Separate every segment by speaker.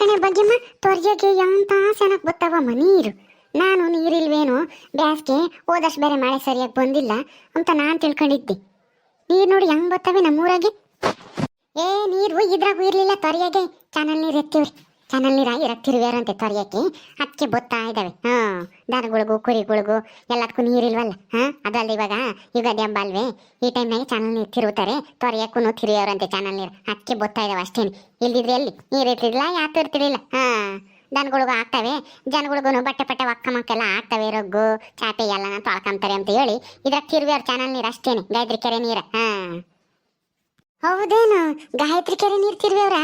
Speaker 1: ಕಣೆ ಬಗ್ಗೆಮ್ಮ ತೊರ್ಜಕ್ಕೆ ಎಂತ ಸೆನಕ್ ಗೊತ್ತಾವಮ್ಮ ನೀರು ನಾನು ನೀರಿಲ್ವೇನು? ಬ್ಯಾಸ್ಗೆ ಹೋದಷ್ಟು ಬೇರೆ ಮಳೆ ಸರಿಯಾಗಿ ಬಂದಿಲ್ಲ ಅಂತ ನಾನು ತಿಳ್ಕೊಂಡಿದ್ದೆ. ನೀರು ನೋಡಿ ಹೆಂಗ್ ಬರ್ತವೆ ನಮ್ಮೂರಾಗೆ? ಏ, ನೀರು ಇದ್ರಾಗೂ ಇರ್ಲಿಲ್ಲ ತೊರೆಯಾಗೆ ಚಾನಲ್ ನೀರು ಎತ್ತಿವ್ರಿ. ಚಾನಲ್ ನೀರ ಇರಕ್ತಿರುವೇರಂತೆ ತೊರೆಯಕ್ಕೆ ಅದಕ್ಕೆ ಬೊತ್ತಾ ಇದ್ದಾವೆ ಹಾ, ದನಗಳಿಗೂ, ಕುರಿಗಳಿಗೂ ಎಲ್ಲದಕ್ಕೂ ನೀರಿಲ್ವಲ್ಲ ಹಾ ಅದಲ್ಲ ಇವಾಗ ಯುಗಾದಿ ಹಬ್ಬ ಅಲ್ವೇ? ಈ ಟೈಮ್ನಾಗೆ ಚಾನಲ್ ನೀರು ತಿರುಗುತ್ತಾರೆ ತೊರೆಯಕ್ಕೂ ಅಂತ ಚಾನಲ್ ನೀರು. ಅದಕ್ಕೆ ಬೊತ್ತಾ ಇದಾವೆ ಅಷ್ಟೇನು. ಇಲ್ದಿದ್ರೆ ಎಲ್ಲಿ? ನೀರು ಇರ್ತಿರ್ಲಿಲ್ಲ ಯಾತು ಇರ್ತಿರ್ಲಿಲ್ಲ? ಹಾ, ದನಗಳಿಗೂ ಆಗ್ತವೆ. ಜನಗಳಿಗೂ ಬಟ್ಟೆ ಪಟ್ಟೆ ಒಕ್ಕ ಮಕ್ಕೆಲ್ಲ ಆಗ್ತವೆ. ರೊಗ್ಗು, ಚಾಪೆ ಎಲ್ಲ ತೊಳ್ಕೊಂತಾರೆ ಅಂತ ಹೇಳಿ ಇದ್ರಾಗ ತಿರುವ್ಯಾರ ಚಾನಲ್ ನೀರು ಅಷ್ಟೇನೆ. ಗಾಯತ್ರಿ ಕೆರೆ ನೀರು. ಹಾ. ಹೌದೇನು? ಗಾಯತ್ರಿ ಕೆರೆ ನೀರು ತಿರುವ್ಯವ್ರ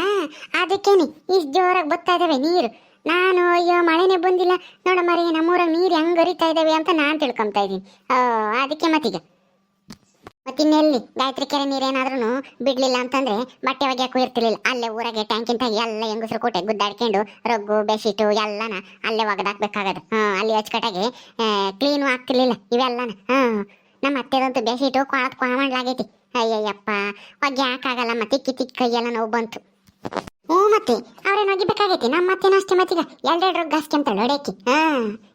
Speaker 1: ಅದಕ್ಕೇನೆ, ಇಷ್ಟು ಜೋರಾಗಿ ಬರ್ತಾ ಇದಾವೆ ನೀರು. ನಾನು ಅಯ್ಯೋ, ಮಳೆನೇ ಬಂದಿಲ್ಲ. ನೋಡ ಮರಿ, ನಮ್ಮೂರಾಗ ನೀರು ಹೆಂಗ್ ಹರಿತಾ ಇದಾವೆ ಅಂತ ನಾನು ತಿಳ್ಕೊಂತ ಇದ್ದೀನಿ. ಅದಕ್ಕೆ ಮತ್ತೀಗ. ಮತ್ತಿನ್ನೆಲ್ಲಿ? ಗಾಯತ್ರಿ ಕೆರೆ ನೀರೇನಾದ್ರೂ ಬಿಡ್ಲಿಲ್ಲ ಅಂತಂದ್ರೆ ಬಟ್ಟೆ ಒಗ್ಯಾಕು ಇರ್ತಿರ್ಲಿಲ್ಲ. ಅಲ್ಲೇ ಊರಾಗೆ ಟ್ಯಾಂಕಿಂತ ಎಲ್ಲ ಹೆಂಗಸ್ರು ಕೋಟೆ ಗುದ್ದಾಡ್ಕೊಂಡು ರಗ್ಗು, ಬೆಡ್ಶೀಟು ಎಲ್ಲನ ಅಲ್ಲೇ ಒಗದಾಕ್ಬೇಕಾಗದು. ಹಾ ಅಲ್ಲಿ ಅಚ್ಚುಕಟ್ಟಾಗಿ ಕ್ಲೀನು ಆಗ್ತಿರ್ಲಿಲ್ಲ ಇವೆಲ್ಲನ. ಹಾ ನಮ್ಮ ಅತ್ತೆದಂತೂ ಬೆಡ್ಶೀಟು ಕೊಳತ್ ಕೊಳಮಂಡ್ಲಾಗೈತಿ ಅಯ್ಯಯ್ಯಪ್ಪ ಒಗ್ಗೆ ಹಾಕಾಗಲ್ಲ ಮತ್ತೆ ತಿಕ್ಕಿ ಕೈಯೆಲ್ಲ ನೋವು ಬಂತು. ಹ್ಞೂ ಮತ್ತೆ, ಅವ್ರೇನು ಒಗಿಬೇಕಾಗೈತಿ? ನಮ್ಮ ಮತ್ತೆ ಅಷ್ಟೇ ಮತ್ತೀಗ? ಎರಡೆರಡು ರೊಗ್ಗ ಹಾಸ್ಕೊಂತಾಳೆ ಹೊಡೆಯಕ್ಕೆ ಹಾ,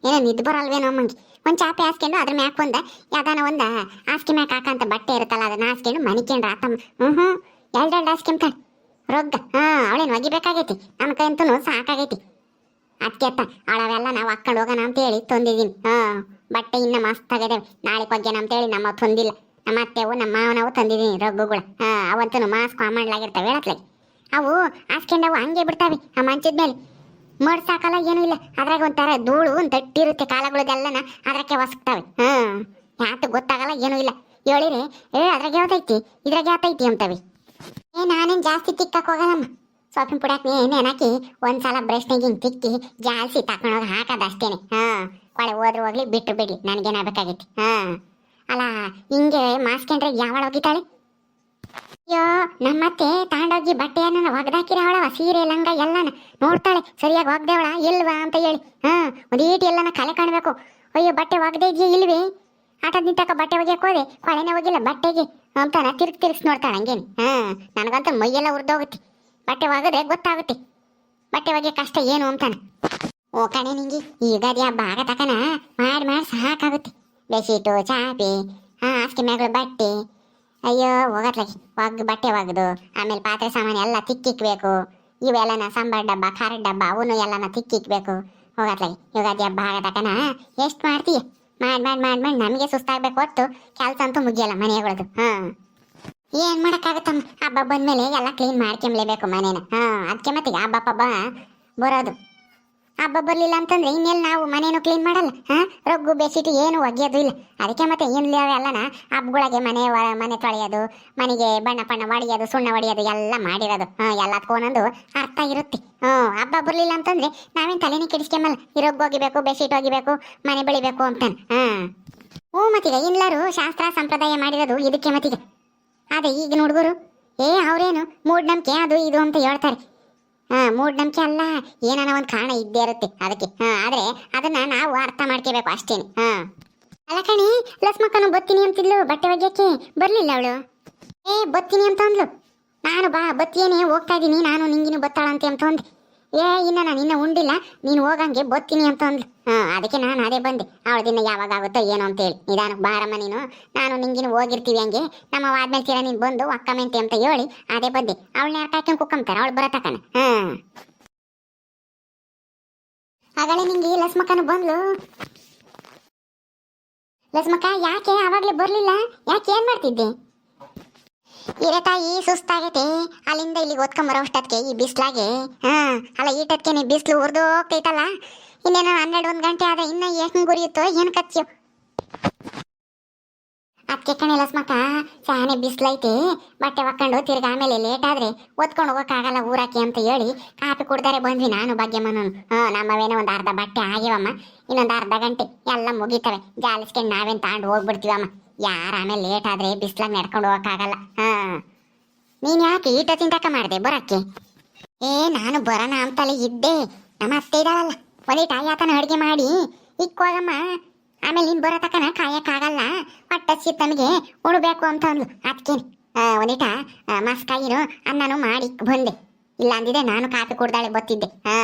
Speaker 1: ಏನೋ ನಿದ್ದು ಬರಲ್ವೇನೋ ಅಮ್ಮಂಗೆ. ಒಂದು ಚಾಪೆ ಹಾಸ್ಕೊಂಡು, ಅದ್ರ ಮ್ಯಾಕ್ ಒಂದು, ಯಾವ್ದಾನ ಒಂದು ಹಾಸ್ಕೆ ಮ್ಯಾಕ್ ಹಾಕಂತ ಬಟ್ಟೆ ಇರುತ್ತಲ್ಲ, ಅದನ್ನ ಹಾಸ್ಕೊಂಡು ಮನಿಕೊಂಡು ಆತಮ್ಮ. ಹ್ಞೂ ಹ್ಞೂ ಎರಡೆರಡು ಹಾಸ್ಕೊಂತಾಳೆ ರೊಗ್ಗ ಹಾಂ, ಅವಳೇನು ಒಗಿಬೇಕಾಗೈತಿ? ನಮ್ಮ ಕೈಯಂತೂ ಸಾಕಾಗೈತಿ. ಅದಕ್ಕೆ ಅತ್ತ, ಅವಳವೆಲ್ಲ ನಾವು ಹಾಕೊಂಡು ಹೋಗೋಣ ಅಂತ ಹೇಳಿ ತಂದಿದ್ದೀನಿ. ಹಾ, ಬಟ್ಟೆ ಇನ್ನ ಮಸ್ತ್ ಆಗಿದೆ ನಾಳೆ ಬಗ್ಗೆ ಅಂತ ಹೇಳಿ ನಮ್ಮ ತಂದಿಲ್ಲ. ನಮ್ಮ ಅತ್ತೆವು, ನಮ್ಮ ಮಾವನವು ತಂದಿದ್ದೀನಿ ರಗ್ಗುಗಳು. ಅವಂತೂ ಮಾಸ್ಕ್ ಕಾಮಂಡ್ಲಾಗಿರ್ತವೆ ಹೇಳತ್ಲಾಗಿ ಅವು ಹಾಸ್ಕೊಂಡವು ಹಂಗೆ ಬಿಡ್ತಾವೆ, ಆ ಮಂಚದ ಮೇಲೆ. ಮಡ್ಸಾಕಲ್ಲ ಏನೂ ಇಲ್ಲ. ಅದ್ರಾಗ ಒಂಥರ ಧೂಳು, ಒಂದು ತಟ್ಟಿರುತ್ತೆ ಕಾಲಗಳದೆಲ್ಲನ ಅದ್ರಕ್ಕೆ ಒಸಕ್ತಾವೆ ಹಾ ಯಾತು ಗೊತ್ತಾಗಲ್ಲ, ಏನೂ ಇಲ್ಲ. ಹೇಳಿರಿ, ಏ, ಅದ್ರಾಗ ಯಾವ್ದೈತಿ ಇದ್ರಾಗ ಯಾತೈತಿ ಅಂತವೆ. ಏ, ನಾನೇನು ಜಾಸ್ತಿ ತಿಕ್ಕಕ್ಕೆ ಹೋಗಲ್ಲಮ್ಮ. ಸೊಪ್ಪಿನ ಪುಡಾಕ್ ನೇನು ಹಾಕಿ? ಒಂದ್ಸಲ ಬ್ರಷ್ನಾಗ ಹಿಂಗೆ ತಿಕ್ಕಿ ಜಾಸ್ತಿ ತಕೊಂಡೋಗಿ ಹಾಕೋದು ಅಷ್ಟೇನೆ. ಹಾಂ ಕೊಳೆ ಹೋದ್ರು ಹೋಗ್ಲಿ, ಬಿಟ್ಟು ಬಿಡಿ ನನಗೇನಾಗಬೇಕಾಗೈತಿ ಹಾ. ಅಲ್ಲ ಹಿಂಗೆ ಮಾಸ್ಕೊಂಡ್ರೆ ಯಾವಳ ಹೋಗಿದ್ದಾಳೆ ಅಯ್ಯೋ, ನಮ್ಮತ್ತೆ ತಾಂಡೋಗಿ ಬಟ್ಟೆಯನ್ನ ಒಗ್ದಾಕಿರ ಅವಳವ, ಸೀರೆ, ಲಂಗ ಎಲ್ಲನ ನೋಡ್ತಾಳೆ. ಸರಿಯಾಗಿ ಒಗ್ದೇವಳ, ಇಲ್ವಾ ಅಂತ ಹೇಳಿ. ಹಾ, ಒಂದೀಟಿ ಎಲ್ಲನ ಕಲೆ ಕಾಣಬೇಕು. ಅಯ್ಯೋ, ಬಟ್ಟೆ ಒಗ್ದೇ ಇದೆಯಾ ಇಲ್ವೇ? ಆಟದ ನಿಂತಕ ಬಟ್ಟೆ ಒಗ್ಯಕ್ಕೆ ಹೋದೆ? ಕೊಳೆನೇ ಹೋಗಿಲ್ಲ ಬಟ್ಟೆಗೆ ಅಂತಾನ ತಿರ್ಗಿ ತಿರ್ಗಿಸಿ ನೋಡ್ತಾಳೆ ಹಂಗೇನೆ. ಹಾ, ನನಗಂತ ಮೈಯೆಲ್ಲ ಉರ್ದೋಗುತ್ತೆ. ಬಟ್ಟೆ ಒಗದ್ರೆ ಗೊತ್ತಾಗುತ್ತೆ. ಬಟ್ಟೆ ಒಗೆ ಕಷ್ಟ ಏನು ಅಂತಾನೆ. ಓ ಕಣೆ ನಿಂಗೆ, ಈಗ ಹಬ್ಬ ಆಗ ತಕನ? ಮಾಡಿ ಮಾಡಿ ಸಾಕಾಗುತ್ತೆ. ಬೆಡ್ಶೀಟು, ಚಾಪಿ ಹಾಂ ಹಾಸಿಗೆ ಮ್ಯಾಗಳು ಬಟ್ಟೆ. ಅಯ್ಯೋ ಹೋಗತ್ಲಾಗಿ ಒಗ್, ಬಟ್ಟೆ ಒಗ್ದು, ಆಮೇಲೆ ಪಾತ್ರೆ ಸಾಮಾನು ಎಲ್ಲ ತಿಕ್ಕಿಕ್ಬೇಕು. ಇವೆಲ್ಲನ ಸಾಂಬಾರ್ ಡಬ್ಬ, ಖಾರ ಡಬ್ಬ, ಅವನು ಎಲ್ಲನ ತಿಕ್ಕಿಕ್ಬೇಕು. ಹೋಗತ್ಲಾಗಿ ಯುಗಾದಿ ಹಬ್ಬ ಆಗ ತಕನ ಎಷ್ಟು ಮಾಡ್ತೀಯ? ಮಾಡಿ ಮಾಡಿ ಮಾಡಿ ಮಾಡಿ, ನಮಗೆ ಸುಸ್ತಾಗಬೇಕು ಹೊತ್ತು ಕೆಲಸ ಅಂತೂ ಮುಗಿಯಲ್ಲ ಮನೆಗಳದು. ಹಾಂ. ಏನು ಮಾಡೋಕ್ಕಾಗುತ್ತಮ್ಮ? ಹಬ್ಬ ಬಂದಮೇಲೆ ಎಲ್ಲ ಕ್ಲೀನ್ ಮಾಡ್ಕೊಂಬಲೇಬೇಕು ಮನೇನ. ಹಾಂ ಅದಕ್ಕೆ ಮತ್ತೆ ಹಬ್ಬ ಪಬ್ಬ ಬರೋದು. ಹಬ್ಬ ಬರಲಿಲ್ಲ ಅಂತಂದ್ರೆ ಇನ್ನೆಲ್ಲ ನಾವು ಮನೇನು ಕ್ಲೀನ್ ಮಾಡಲ್ಲ, ಹಾ? ರೊಗ್ಗು ಬೆಸಿಟ್ಟು ಏನು ಒಗೆಯೋದು ಇಲ್ಲ. ಅದಕ್ಕೆ ಮತ್ತೆ ಏನು ಅಲ್ಲನ ಹಬ್ಬಗಳಿಗೆ ಮನೆ ಮನೆ ತೊಳೆಯೋದು, ಮನೆಗೆ ಬಣ್ಣ ಪಣ್ಣ ಹೊಡಿಯೋದು ಸುಣ್ಣ ಹೊಡೆಯೋದು ಎಲ್ಲ ಮಾಡಿರೋದು. ಹಾ ಎಲ್ಲದಕ್ಕೂ ಒಂದೊಂದು ಅರ್ಥ ಇರುತ್ತೆ. ಹ್ಞೂ ಹಬ್ಬ ಬರ್ಲಿಲ್ಲ ಅಂತಂದ್ರೆ ನಾವೇನ್ ತಲೆನೇ ಕೆಡಿಸ್ಕೊಂಬಲ್ಲ. ಈ ರೊಗ್ಗು ಒಗಿಬೇಕು ಬೆಸಿಟ್ ಒಗಿಬೇಕು, ಮನೆ ಬೆಳಿಬೇಕು ಅಂತಾನೆ. ಹಾ. ಹ್ಞೂ ಮತ್ತೀಗ ಎಲ್ಲರೂ ಶಾಸ್ತ್ರ, ಸಂಪ್ರದಾಯ ಮಾಡಿರೋದು ಇದಕ್ಕೆ ಮತ್ತೀಗ. ಅದೇ ಈಗಿನ ಹುಡುಗರು. ಏ, ಅವರೇನು ಮೂಢನಂಬಿಕೆ, ಅದು ಇದು ಅಂತ ಹೇಳ್ತಾರೆ. ಮೂಢನಂಬಿಕೆ ಅಲ್ಲ. ಏನಾನ ಒಂದು ಕಾರಣ ಇದ್ದೇ ಇರುತ್ತೆ ಅದಕ್ಕೆ. ಹಾ, ಆದ್ರೆ ಅದನ್ನ ನಾವು ಅರ್ಥ ಮಾಡ್ಕೋಬೇಕು ಅಷ್ಟೇನೆ. ಹಾ. ಅಲ್ಲ ಕಣಿ ಲಸ್ಮಕ್ಕನು ಬತ್ತಿನಿ ಅಂತಿದ್ಲು ಬಟ್ಟೆ ಒಗ್ಯಕ್ಕೆ. ಬರ್ಲಿಲ್ಲ ಅವಳು? ಏ, ಬತ್ತೀನಿ ಅಂತ ಅಂದ್ಲು. ನಾನು ಬಾ ಬತ್ತೀನಿ ಹೋಗ್ತಾ ಇದ್ದೀನಿ. ನಾನು ನಿಂಗಿನೂ ಬತ್ತಾಳಂತೆ ಅಂತ ಅಂದೆ. ಏ, ಇನ್ನ ನಾನು ಇನ್ನ ಉಂಡಿಲ್ಲ. ನೀನು ಹೋಗಂಗೆ ಬತ್ತೀನಿ ಅಂತ ಅಂದ್ಲು ಹಾ, ಅದಕ್ಕೆ ನಾನು ಅದೇ ಬಂದೆ. ಅವಳ ದಿನ ಯಾವಾಗ ಆಗುತ್ತೋ ಏನೋ ಅಂತೇಳಿ ನಿಧಾನಕ್ಕೆ ಬಾರಮ್ಮ ನೀನು. ನಾನು ನಿಂಗಿನ ಹೋಗಿರ್ತೀವಿ ಹಂಗೆ. ನಮ್ಮ ಆದ್ಮೇಲೆ ತೀರ ನೀನು ಬಂದು ಅಕ್ಕಮೆಂತೆ ಅಂತ ಹೇಳಿ ಅದೇ ಬಂದೆ. ಅವಳನ್ನ ಯಾರು ಕಾಯ್ಕೊಂಡು ಕುಕ್ಕಂತಾರೆ ಅವಳು ಬರತಕ್ಕನ ಹಾ. ಆಗಲೇ ನಿಂಗೆ ಲಸ್ಮಕ್ಕನು ಬಂದ್ಲು. ಲಸ್ಮಕ್ಕ, ಯಾಕೆ? ಆವಾಗಲೇ ಬರ್ಲಿಲ್ಲ. ಯಾಕೆ ಏನ್ ಮಾಡ್ತಿದ್ದೆ? ಇರೇ ತಾಯಿ, ಸುಸ್ತಾಗೈತೆ. ಅಲ್ಲಿಂದ ಇಲ್ಲಿಗೆ ಓದ್ಕೊಂಬರೋ ಅಷ್ಟೊತ್ತಿಗೆ ಈ ಬಿಸ್ಲಾಗೆ. ಹಾ, ಅಲ್ಲ ಈ ನೀ ಬಿಸಿಲು ಉರ್ದು ಹೋಗ್ತೈತಲ್ಲ ಇನ್ನೇನು ಹನ್ನೆರಡು, ಒಂದು ಗಂಟೆ ಆದ ಇನ್ನ ಏನು ಗುರಿಯುತ್ತೋ, ಏನು ಕಚ್ಚು ಅದಕ್ಕೆ ಕಣೆ ಲಸ್ಮಕ್ಕ ಸಾನೆ ಬಿಸಿಲೈತಿ. ಬಟ್ಟೆ ಒಕ್ಕೊಂಡು ತಿರ್ಗಿ ಆಮೇಲೆ ಲೇಟ್ ಆದ್ರೆ ಓದ್ಕೊಂಡು ಹೋಗೋಕ್ಕಾಗಲ್ಲ ಊರಾಕಿ ಅಂತ ಹೇಳಿ ಕಾಫಿ ಕುಡ್ದಾರೆ ಬಂದ್ವಿ ನಾನು ಭಾಗ್ಯಮ್ಮನೂ ಹಾ, ನಮ್ಮವೇನೋ ಒಂದು ಅರ್ಧ ಬಟ್ಟೆ ಆಗ್ಯವಮ್ಮ. ಇನ್ನೊಂದು ಅರ್ಧ ಗಂಟೆ ಎಲ್ಲ ಮುಗಿತವೆ. ಜಾಲಿಸ್ಕೊಂಡು ನಾವೇನು ತಾಂಡು ಹೋಗ್ಬಿಡ್ತೀವಮ್ಮ. ಯಾರು ಆಮೇಲೆ ಲೇಟ್ ಆದ್ರೆ ಬಿಸ್ಲಾಗ ನಡ್ಕೊಂಡು ಹೋಗಕ್ಕಾಗಲ್ಲ ಹಾ. ನೀನ್ ಯಾಕೆ ಈಟ ತಿಂತಕ ಮಾಡಿದೆ? ಬರಕ್ಕೆ. ಏ, ನಾನು ಬರೋಣ ಅಂತಲೇ ಇದ್ದೆ. ನಮ್ಮ ಅತ್ತೆ ಇದ್ದಾಳಲ್ಲ ತಾಯಿ ಆತನ ಅಡುಗೆ ಮಾಡಿ ಇಕ್ಕೋಗಮ್ಮ. ಆಮೇಲೆ ನೀನು ಬರೋ ತಕನ ಕಾಯಕ್ಕಾಗಲ್ಲ. ಹೊಟ್ಟೆ ತಮಗೆ ಉಣ್ಬೇಕು ಅಂತ ಅಂದ್ಲು. ಅದಕ್ಕೇನೆ ಒಂದೀಟ ಮಸ್ಕಾಯಿನು ಅನ್ನನೂ ಮಾಡಿ ಬಂದೆ. ಇಲ್ಲ ಅಂದಿದೆ ನಾನು ಕಾಫಿ ಕುಡ್ದಾಳೆ ಗೊತ್ತಿದ್ದೆ ಹಾ.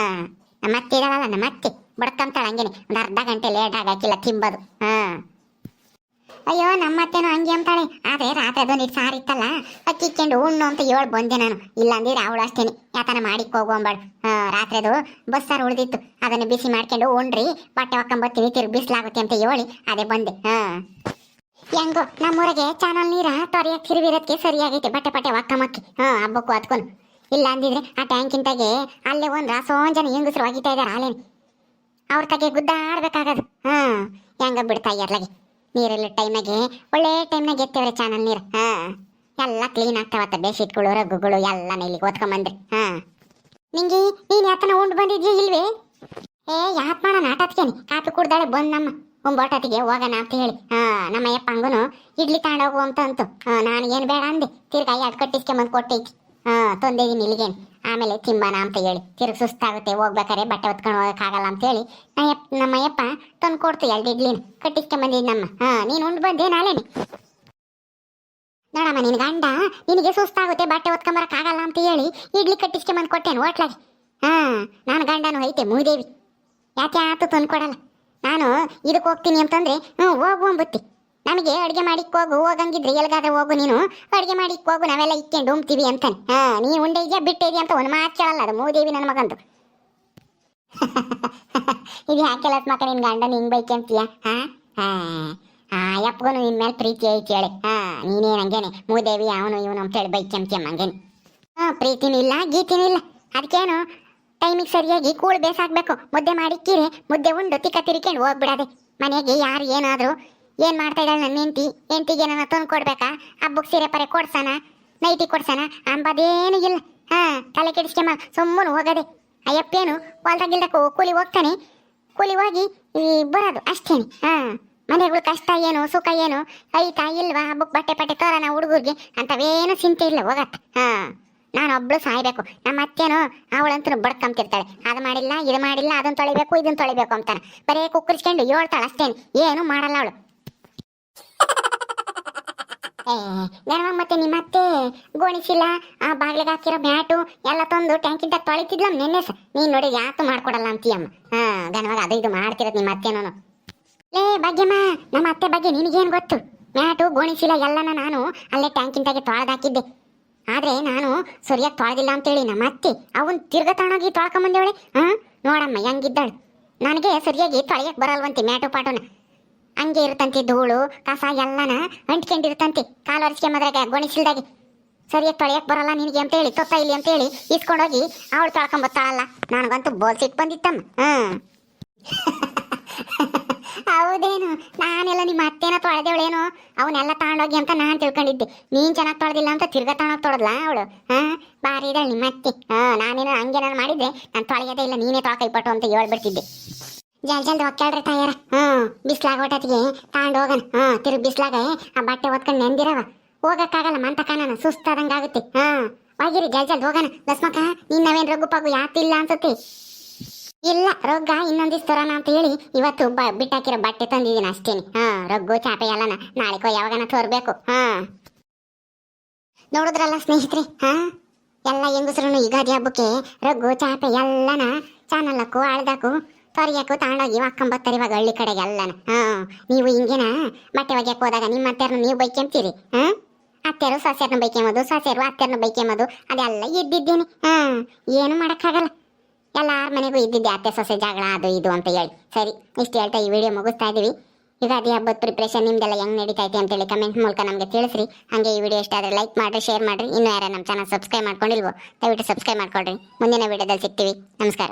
Speaker 1: ನಮ್ಮ ಅತ್ತೆ ಇದಾಳಲ್ಲ, ನಮ್ಮ ಅತ್ತೆ. ಬಡ್ಕಂತಾಳ ಹಂಗೇನೆ ಒಂದು ಅರ್ಧ ಗಂಟೆ ಲೇಟ್ ಆಗಾಕಿಲ್ಲ ತಿಂಬದು. ಹಾ. ಅಯ್ಯೋ ನಮ್ಮ ಅತ್ತೆನೂ ಹಂಗೆ ಅಂತಾಳೆ. ಆದ್ರೆ ರಾತ್ರಿ ಅದು ನೀರು ಸಾರು ಇತ್ತಲ್ಲ ಅಕ್ಕಿಕ್ಕೊಂಡು ಉಣ್ಣು ಅಂತ ಹೇಳಿ ಬಂದೆ ನಾನು. ಇಲ್ಲ ಅಂದಿದ್ರೆ ಅವಳು ಅಷ್ಟೇನೆ. ಯಾತನ ಮಾಡಿಕ್ ಹೋಗುವಂಬಾಳು ಹಾ ರಾತ್ರಿ ಅದು ಬಸ್ ಸಾರು ಉಳಿದಿತ್ತು. ಅದನ್ನ ಬಿಸಿ ಮಾಡ್ಕೊಂಡು ಉಣ್ರಿ ಬಟ್ಟೆ ಹಾಕೊಂಬರ್ತೀನಿ ತಿರುಗಿ ಬಿಸಿಲಾಗುತ್ತೆ ಅಂತ ಹೇಳಿ ಅದೇ ಬಂದೆ. ಹಾ. ಹೆಂಗೋ, ನಮ್ಮೂರಿಗೆ ಚಾನಲ್ ನೀರ ತೊರೆಯಕ್ಕೆ ತಿರುವಿರೋದಕ್ಕೆ ಸರಿಯಾಗೈತೆ. ಬಟ್ಟೆ ಬಟ್ಟೆ ಒಕ್ಕಮಕ್ಕಿ ಹಾಂ, ಹಬ್ಬಕ್ಕೂ ಹತ್ಕೊಂಡು ಇಲ್ಲ ಅಂದಿದ್ರೆ ಆ ಟ್ಯಾಂಕಿಂತಾಗೆ ಅಲ್ಲೇ ಒಂದು ರಾಸೋನ್ ಜನ ಹೆಂಗಸರು ಒಗಿತಾ ಇದ್ದಾರೆ ಅಲ್ಲೇನೆ ಅವ್ರ ತಗೆ ಗುದ್ದಾಡ್ಬೇಕಾಗದು. ಹಾಂ, ಹೆಂಗ ಬಿಡ್ತಾ ಇರ್ಲಾಗೆ ನೀರಿಲ್ಲ ಟೈಮಾಗೆ ಒಳ್ಳೆ ಟೈಮ್ನಾಗ ಎತ್ತೇವ್ರೆ ಚಾನಲ್ ನೀರು. ಹಾ. ಎಲ್ಲ ಕ್ಲೀನ್ ಆಗ್ತಾವತ್ತ ಬೇಸಿಟ್ಗಳು ರಗ್ಗುಗಳು, ಎಲ್ಲ ಇಲ್ಲಿಗೆ ಓದ್ಕೊಂಬಂದ್ರಿ ಹಾ. ನಿಂಗೆ, ನೀನು ಯಾತನ ಉಂಡು ಬಂದಿದ್ಯಾ ಇಲ್ವೇ? ಏ, ಯಾತ್ ಮಾಡ ಆಟತ್ಕೇನಿ ಕಾಪಿ ಕುಡ್ದಾಳೆ, ಬಂದು ನಮ್ಮ ಒಂಬೊಟ್ಟತ್ತಿಗೆ ಹೋಗೋಣ ಅಂತ ಹೇಳಿ. ಹಾ ನಮ್ಮ ಅಯ್ಯಪ್ಪ ಹಂಗೂ ಇಡ್ಲಿ ತಗೊಂಡೋಗು ಅಂತ ಅಂತು. ನಾನು ಏನು ಬೇಡ ಅಂದೆ. ತಿರ್ಗಾ ಎರಡು ಕಟ್ಟಿಸ್ಕೊಂಬಂದು ಕೊಟ್ಟೈತಿ. ಹಾಂ ತಂದಿದ್ದೀನಿ ಇಲ್ಲಿಗೇನು. ಆಮೇಲೆ ತಿಂಬಾನ ಅಂತ ಹೇಳಿ. ತಿರುಗ ಸುಸ್ತಾಗುತ್ತೆ ಹೋಗ್ಬೇಕಾರೆ ಬಟ್ಟೆ ಹೊತ್ಕೊಂಡು ಹೋಗಕ್ಕಾಗಲ್ಲ ಅಂತ ಹೇಳಿ ನಮ್ಮಯ್ಯಪ್ಪ ನಮ್ಮ ಯಪ್ಪ ತಂದು ಕೊಡ್ತು ಎರಡು ಇಡ್ಲಿನ. ಕಟ್ಟಿಸ್ಕೊಂಬಂದಿದ್ದು ನಮ್ಮ. ಹಾ, ನೀನು ಉಂಡು ಬಂದೆ ನಾಳೆನೆ. ನೋಡಮ್ಮ ನಿನ್ನ ಗಂಡ ನಿನಗೆ ಸುಸ್ತಾಗುತ್ತೆ, ಬಟ್ಟೆ ಹೊತ್ಕೊಂಬರಕ್ಕಾಗಲ್ಲ ಅಂತ ಹೇಳಿ ಇಡ್ಲಿ ಕಟ್ಟಿಸ್ಕೊಂಬಂದು ಕೊಟ್ಟೇನು ಹೋಟ್ಲಾಗಿ. ಹಾ, ನಾನು ಗಂಡನು ಐತೆ, ಮೂದೇವಿ. ಯಾಕೆ ಆತು ತಂದು ಕೊಡಲ್ಲ? ನಾನು ಇದಕ್ಕೆ ಹೋಗ್ತೀನಿ ಅಂತಂದ್ರೆ, ಹ್ಞೂ, ಹೋಗು ನಮಗೆ ಅಡುಗೆ ಮಾಡಿಕ್ ಹೋಗು, ಹೋಗಂಗಿದ್ರೆ ಎಲ್ಗಾದ್ರೆ ಹೋಗು ನೀನು. ಅಡುಗೆ ಮಾಡಿಕ್ ಹೋಗು, ನಾವೆಲ್ಲ ಇಕ್ಕೊಂಡು ಉಮ್ತೀವಿ ಅಂತಾನೆ. ಹಾ, ನೀ ಉಂಡೆ ಇದೆಯಾ, ಬಿಟ್ಟೆ ಇದೆಯಾ ಅಂತ ಒಂದು ಮಾತು ಕೇಳಲ್ಲ ಅದು, ಮೂದೇವಿ ನನ್ನ ಮಗಂದು. ಇದು ಯಾಕೆಲ್ಲ ಮಕ್ಕ ನಿನ್ ಗಂಡನ ಹಿಂಗ್ ಬೈಕಂತೀಯ? ಹಾ? ಹಾ. ಆ ಯಪ್ಪಗನು ನಿನ್ ಮೇಲೆ ಪ್ರೀತಿ ಐತಿ ಹೇಳಿ. ಹಾ, ನೀನೇ ಹಂಗೇನೆ ಮೂದೇವಿ, ಅವನು, ಇವನು ಅಂತೇಳಿ ಬೈಕಂತೀಯ ಹಂಗೇನೆ. ಹಾ, ಪ್ರೀತಿನೂ ಇಲ್ಲ, ಗೀತಿನೂ ಇಲ್ಲ. ಅದಕ್ಕೇನು? ಟೈಮಿಗೆ ಸರಿಯಾಗಿ ಕೂಳು ಬೇಸಾಕ್ಬೇಕು. ಮುದ್ದೆ ಮಾಡಿಕ್ಕಿರಿ, ಮುದ್ದೆ ಉಂಡು ತಿಕ್ಕ ತಿರ್ಕೊಂಡು ಹೋಗ್ಬಿಡದೆ. ಮನೆಗೆ ಯಾರು ಏನಾದ್ರು ಏನ್ ಮಾಡ್ತಾ ಇದ್ದಾಳೆ ನನ್ನ ಹೆಂಡತಿ? ಹೆಂಡತಿಗೆ ನನ್ನ ತಂದು ಕೊಡ್ಬೇಕಾ? ಹಬ್ಬಕ್ಕೆ ಸೀರೆ ಪರೆ ಕೊಡ್ಸಾನ? ನೈಟಿ ಕೊಡ್ಸಣ ಅಂಬದೇನು ಇಲ್ಲ. ಹಾ, ತಲೆ ಕೆಡಿಸ್ಕೊಂಬ ಸುಮ್ಮನೆ ಹೋಗದೆ. ಅಯ್ಯಪ್ಪೇನು ಹೊಲ್ದಾಗಿಲ್ದಕ್ಕೂ ಕೂಲಿ ಹೋಗ್ತಾನೆ. ಕೂಲಿ ಹೋಗಿ ಈ ಬರೋದು ಅಷ್ಟೇನೆ. ಹಾ, ಮನೆಗಳು ಕಷ್ಟ ಏನು, ಸುಖ ಏನು? ಐತಾ ಇಲ್ವಾ? ಹಬ್ಬಕ್ಕೆ ಬಟ್ಟೆ ಪಟ್ಟೆ ತೋರಣ ಹುಡುಗರಿಗೆ? ಅಂತವೇನು ಚಿಂತೆ ಇಲ್ಲ ಹೋಗತ್ತ. ಹಾ, ನಾನು ಒಬ್ಳು ಸಾಯ್ಬೇಕು. ನಮ್ಮ ಅತ್ತೇನು ಅವಳಂತೂ ಬಡ್ಕೊಂತಿರ್ತಾಳೆ. ಅದು ಮಾಡಿಲ್ಲ, ಇದು ಮಾಡಿಲ್ಲ ಅದನ್ನ ತೊಳಿಬೇಕು ಇದನ್ನ ತೊಳಿಬೇಕು ಅಂತಾನೆ. ಬರೇ ಕುಕ್ಕರಿಸ್ಕೊಂಡು ಹೇಳ್ತಾಳೆ ಅಷ್ಟೇನು. ಏನು ಮಾಡಲ್ಲ ಅವಳು. ಗಣವ ಮತ್ತೆ ನಿಮ್ಮ ಅತ್ತೆ? ಗೋಣಿಸಿಲ್ಲ ಆ ಬಾಗ್ಲಿಗೆ ಹಾಕಿರೋ ಮ್ಯಾಟು ಎಲ್ಲ ತಂದು ಟ್ಯಾಂಕಿಂದ ತೊಳಿತಿದ್ಲ ನೆನ್ನೆ ಸ ನೀನ್ ನೋಡಿ ಯಾತು ಮಾಡ್ಕೊಡಲ್ಲ ಅಂತೀಯಮ್ಮ. ಹಾ ಗಣವಾಗ ಅದು ಇದು ಮಾಡ್ತಿರೋದು ನಿಮ್ಮ ಅತ್ತೆನೋ ಲೇ, ಭಾಗ್ಯಮ್ಮ, ನಮ್ಮ ಅತ್ತೆ ಬಗ್ಗೆ ನಿನಗೇನು ಗೊತ್ತು? ಮ್ಯಾಟು ಗೋಣಿಸಿಲ್ಲ ಎಲ್ಲನ ನಾನು ಅಲ್ಲೇ ಟ್ಯಾಂಕಿಂದಾಗೆ ತೊಳೆದಾಕಿದ್ದೆ ಆದ್ರೆ ನಾನು ಸರಿಯಾಗಿ ತೊಳೆದಿಲ್ಲ ಅಂತೇಳಿ ನಮ್ಮ ಅತ್ತೆ ಅವನ್ ತಿರ್ಗ ತಗೊಂಡೋಗಿ ತೊಳ್ಕೊಂಬಂದೇವಳೆ. ಹಾ ನೋಡಮ್ಮ, ಹೆಂಗಿದ್ದಾಳು. ನನಗೆ ಸರಿಯಾಗಿ ತೊಳೆಯಕ್ ಬರಲ್ವಂತೆ ಮ್ಯಾಟು ಪಾಟುನ. ಹಂಗೆ ಇರುತ್ತಂತೆ ಧೂಳು, ಕಸ ಎಲ್ಲನ ಅಂಟ್ಕೊಂಡಿರುತ್ತಂತೆ. ಕಾಲು ಒರೆಸ್ಕೆ ಮದ್ರಾಗ, ಗೊಣಿಸಿಲ್ದಾಗಿ. ಸರಿಯಾಗಿ ತೊಳೆಯಕ್ಕೆ ಬರಲ್ಲ ನಿನಗೆ ಅಂತೇಳಿ, ತೊತ್ತ ಇಲ್ಲಿ ಅಂತೇಳಿ ಇಸ್ಕೊಂಡೋಗಿ ಅವಳು ತೊಳ್ಕೊಂಬತ್ತಾಳಲ್ಲ. ನನಗಂತೂ ಬೋಲ್ಸಿಟ್ ಬಂದಿತ್ತಮ್ಮ. ಹ್ಞೂ ಹೌದೇನು? ನಾನೆಲ್ಲ ನಿಮ್ಮ ಅತ್ತೇನ ತೊಳೆದೇವಳೇನು? ಅವನ್ನೆಲ್ಲ ತಗೊಂಡೋಗಿ ಅಂತ ನಾನು ತಿಳ್ಕೊಂಡಿದ್ದೆ. ನೀನು ಚೆನ್ನಾಗಿ ತೊಳೆದಿಲ್ಲ ಅಂತ ತಿರ್ಗ ತಗೊಂಡೋಗಿ ತೊಳೆದ್ಲ ಅವಳು? ಹಾಂ? ಬಾರಿ ಇದ್ದಾಳೆ ನಿಮ್ಮ ಅತ್ತೆ ಹಾಂ ನಾನೇನೋ ಹಂಗೆ ನಾನು ಮಾಡಿದ್ರೆ ನಾನು ತೊಳೆಯೋದೇ ಇಲ್ಲ, ನೀನೇ ತೊಳಕೈಪಟ್ಟು ಅಂತ ಹೇಳ್ಬಿಡ್ತಿದ್ದೆ. ಜಲ್ ಜಲ್ದಿ ಒಕ್ಕಾಳ್ರಿ ತಾಯಾರ. ಹ್ಞೂ, ಬಿಸ್ಲಾಗ ಹೊಟ್ಟತಿಗೆ ತಗೊಂಡು ಹೋಗಣ ಹಾ ತಿರುಗಿ ಬಿಸ್ಲಾಗ ಆ ಬಟ್ಟೆ ಒತ್ಕೊಂಡು ನೆಂದಿರವ. ಹೋಗಕ್ಕಾಗಲ್ಲ ಮಂತಕ ನಾನು ಸುಸ್ತಾದಂಗ ಆಗುತ್ತೆ. ಹಾ ಹೋಗಿರಿ ಜಲ್ ಜಲ್ದಿ ಹೋಗೋಣ ಲಸ್ಮಕ ನೀನು ನಾವೇನು ರಘು ಪಗು ಯಾತಿಲ್ಲ ಅನ್ಸುತ್ತೆ. ಇಲ್ಲ, ರೊಗ್ಗ ಇನ್ನೊಂದಿಸ್ ತರೋಣ ಅಂತ ಹೇಳಿ ಇವತ್ತು ಬ, ಬಿಟ್ಟಾಕಿರೋ ಬಟ್ಟೆ ತಂದಿದ್ದೀನಿ ಅಷ್ಟೇನೆ. ಹಾ ರೊಗ್ಗು, ಚಾಪೆ ಎಲ್ಲನ ನಾಳೆಕೋ ಯಾವಾಗನ ತೋರ್ಬೇಕು. ಹಾ ನೋಡಿದ್ರಲ್ಲ ಸ್ನೇಹಿತರೆ, ಹಾ? ಎಲ್ಲ ಹೆಂಗಸ್ರು ಯುಗಾದಿ ಹಬ್ಬಕ್ಕೆ ರೊಗ್ಗು, ಚಾಪೆ ಎಲ್ಲನ ಚಾನಲ್ಲಕ್ಕೂ ಅಳ್ದಕ್ಕೂ ಯಾಕೆ ತಗೊಂಡೋಗಿ ಹಾಕೊಂಬತ್ತಾರೆ ಇವಾಗ ಹಳ್ಳಿ ಕಡೆಗೆ ಎಲ್ಲನ. ಹಾ, ನೀವು ಹಿಂಗೇನ? ಮತ್ತೆ ಒಗ್ಯಕ್ಕೆ ಹೋದಾಗ ನಿಮ್ಮ ಅತ್ತೆಯರ್ನ ನೀವು ಬೈಕೆಂತೀರಿ, ಹಾ? ಅತ್ತೆರು ಸೊಸೆಯರ್ನ ಬೈಕೆಂಬೋದು ಸೊಸೆಯರು ಅತ್ತೆಯರ್ನ ಬೈಕೆಂಬೋದು, ಅದೆಲ್ಲ ಇದ್ದಿದ್ದೀನಿ. ಹಾ, ಏನು ಮಾಡೋಕ್ಕಾಗಲ್ಲ. ಎಲ್ಲಾರ ಮನೆಗೂ ಇದ್ದಿದ್ದೆ ಅತ್ತೆ ಸೊಸೆ ಜಗಳ, ಅದು ಇದು ಅಂತ ಹೇಳಿ. ಸರಿ, ಇಷ್ಟು ಹೇಳ್ತಾ ಈ ವಿಡಿಯೋ ಮುಗಿಸ್ತಾ ಇದೀವಿ. ಯುಗಾದಿ ಹಬ್ಬದ ಪ್ರಿಪ್ರೇಷನ್ ನಿಮ್ದೆಲ್ಲ ಹೆಂಗ್ ಇದೆ ಅಂತೇಳಿ ಕಮೆಂಟ್ ಮೂಲಕ ನಮಗೆ ತಿಳಿಸ್ರಿ. ಹಾಗೆ ಈ ವಿಡಿಯೋ ಇಷ್ಟ ಲೈಕ್ ಮಾಡಿರಿ ಶೇರ್ ಮಾಡಿರಿ. ಇನ್ನೂ ಯಾರು ನಮ್ಮ ಚಾನಲ್ ಸಬ್ಸ್ಕ್ರೈಬ್ ಮಾಡ್ಕೊಂಡಿಲ್ವೋ, ದಯವಿಟ್ಟು ಸಬ್ಸ್ಕ್ರೈಬ್ ಮಾಡ್ಕೊಳ್ರಿ. ಮುಂದಿನ ವಿಡಿಯೋದಲ್ಲಿ ಸಿಗ್ತೀವಿ. ನಮಸ್ಕಾರ.